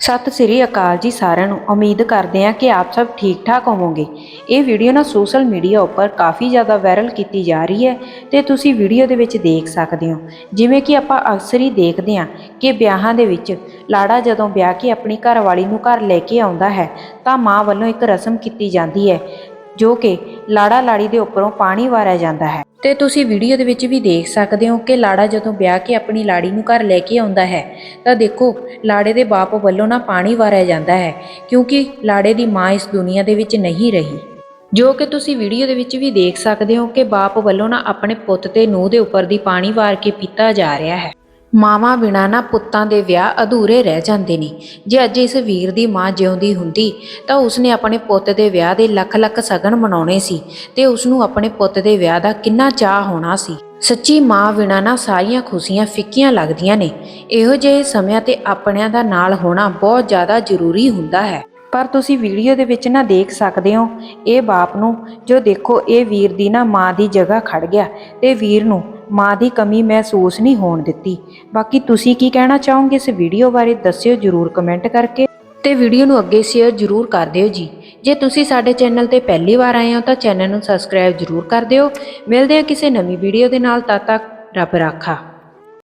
ਸਤਿ ਸ੍ਰੀ ਅਕਾਲ ਜੀ ਸਾਰਿਆਂ ਨੂੰ। ਉਮੀਦ ਕਰਦੇ ਹਾਂ ਕਿ ਆਪ ਸਭ ਠੀਕ ਠਾਕ ਹੋਵੋਗੇ। ਇਹ ਵੀਡੀਓ ਨਾ ਸੋਸ਼ਲ ਮੀਡੀਆ ਉੱਪਰ ਕਾਫੀ ਜ਼ਿਆਦਾ ਵਾਇਰਲ ਕੀਤੀ ਜਾ ਰਹੀ ਹੈ ਤੇ ਤੁਸੀਂ ਵੀਡੀਓ ਦੇ ਵਿੱਚ ਦੇਖ ਸਕਦੇ ਹੋ। ਜਿਵੇਂ ਕਿ ਆਪਾਂ ਅਕਸਰ ਹੀ ਦੇਖਦੇ ਹਾਂ ਕਿ ਵਿਆਹਾਂ ਦੇ ਵਿੱਚ ਲਾੜਾ ਜਦੋਂ ਵਿਆਹ ਕੇ ਆਪਣੀ ਘਰਵਾਲੀ ਨੂੰ ਘਰ ਲੈ ਕੇ ਆਉਂਦਾ ਹੈ ਤਾਂ ਮਾਂ ਵੱਲੋਂ ਇੱਕ ਰਸਮ ਕੀਤੀ ਜਾਂਦੀ ਹੈ। ਜੋ ਕਿ ਲਾੜਾ ਲਾੜੀ ਦੇ ਉੱਪਰੋਂ ਪਾਣੀ ਵਾਰਿਆ ਜਾਂਦਾ ਹੈ। ਤੇ ਤੁਸੀਂ ਵੀਡੀਓ ਦੇ ਵਿੱਚ ਵੀ ਦੇਖ ਸਕਦੇ ਹੋ ਕਿ ਲਾੜਾ ਜਦੋਂ ਵਿਆਹ ਕੇ ਆਪਣੀ ਲਾੜੀ ਨੂੰ ਘਰ ਲੈ ਕੇ ਆਉਂਦਾ ਹੈ, ਤਾਂ ਦੇਖੋ ਲਾੜੇ ਦੇ ਬਾਪ ਵੱਲੋਂ ਨਾ ਪਾਣੀ ਵਾਰਿਆ ਜਾਂਦਾ ਹੈ, ਕਿਉਂਕਿ ਲਾੜੇ ਦੀ ਮਾਂ ਇਸ ਦੁਨੀਆ ਦੇ ਵਿੱਚ ਨਹੀਂ ਰਹੀ। ਜੋ ਕਿ ਤੁਸੀਂ ਵੀਡੀਓ ਦੇ ਵਿੱਚ ਵੀ ਦੇਖ ਸਕਦੇ ਹੋ ਕਿ ਬਾਪ ਵੱਲੋਂ ਨਾ ਆਪਣੇ ਪੁੱਤ ਤੇ ਨੂੰਹ ਦੇ ਉੱਪਰ ਦੀ ਪਾਣੀ ਵਾਰ ਕੇ ਪੀਤਾ ਜਾ ਰਿਹਾ ਹੈ। ਮਾਵਾਂ ਬਿਨਾਂ ਨਾ ਪੁੱਤਾਂ ਦੇ ਵਿਆਹ ਅਧੂਰੇ ਰਹਿ ਜਾਂਦੇ ਨੇ। ਜੇ ਅੱਜ ਇਸ ਵੀਰ ਦੀ ਮਾਂ ਜਿਉਂਦੀ ਹੁੰਦੀ, ਤਾਂ ਉਸਨੇ ਆਪਣੇ ਪੁੱਤ ਦੇ ਵਿਆਹ ਦੇ ਲੱਖ ਲੱਖ ਸਗਨ ਮਨਾਉਣੇ ਸੀ ਤੇ ਉਸ ਨੂੰ ਆਪਣੇ ਪੁੱਤ ਦੇ ਵਿਆਹ ਦਾ ਕਿੰਨਾ ਚਾਹ ਹੋਣਾ ਸੀ। ਸੱਚੀ ਮਾਂ ਬਿਨਾਂ ਨਾ ਸਾਰੀਆਂ ਖੁਸ਼ੀਆਂ ਫਿੱਕੀਆਂ ਲੱਗਦੀਆਂ ਨੇ। ਇਹੋ ਜਿਹੇ ਸਮਿਆਂ ਤੇ ਆਪਣਿਆਂ ਦਾ ਨਾਲ ਹੋਣਾ ਬਹੁਤ ਜ਼ਿਆਦਾ ਜ਼ਰੂਰੀ ਹੁੰਦਾ ਹੈ। ਪਰ ਤੁਸੀਂ ਵੀਡੀਓ ਦੇ ਵਿੱਚ ਨਾ ਦੇਖ ਸਕਦੇ ਹੋ, ਇਹ ਬਾਪ ਨੂੰ ਜੋ ਦੇਖੋ, ਇਹ ਵੀਰ ਦੀ ਨਾ ਮਾਂ ਦੀ ਜਗ੍ਹਾ ਖੜ ਗਿਆ ਤੇ ਵੀਰ ਨੂੰ ਮਾਂ ਦੀ ਕਮੀ ਮਹਿਸੂਸ ਨਹੀਂ ਹੋਣ ਦਿੱਤੀ। ਬਾਕੀ ਤੁਸੀਂ ਕੀ ਕਹਿਣਾ ਚਾਹੋਗੇ ਇਸ ਵੀਡੀਓ ਬਾਰੇ ਦੱਸਿਓ ਜਰੂਰ ਕਮੈਂਟ ਕਰਕੇ। ਤੇ ਵੀਡੀਓ ਨੂੰ ਅੱਗੇ ਸ਼ੇਅਰ ਜਰੂਰ ਕਰ ਦਿਓ ਜੀ। ਜੇ ਤੁਸੀਂ ਸਾਡੇ ਚੈਨਲ ਤੇ ਪਹਿਲੀ ਵਾਰ ਆਏ ਹੋ ਤਾਂ ਚੈਨਲ ਨੂੰ ਸਬਸਕ੍ਰਾਈਬ ਜਰੂਰ ਕਰ ਦਿਓ। ਮਿਲਦੇ ਹਾਂ ਕਿਸੇ ਨਵੀਂ ਵੀਡੀਓ ਦੇ ਨਾਲ, ਤਦ ਤੱਕ ਰੱਬ ਰਾਖਾ।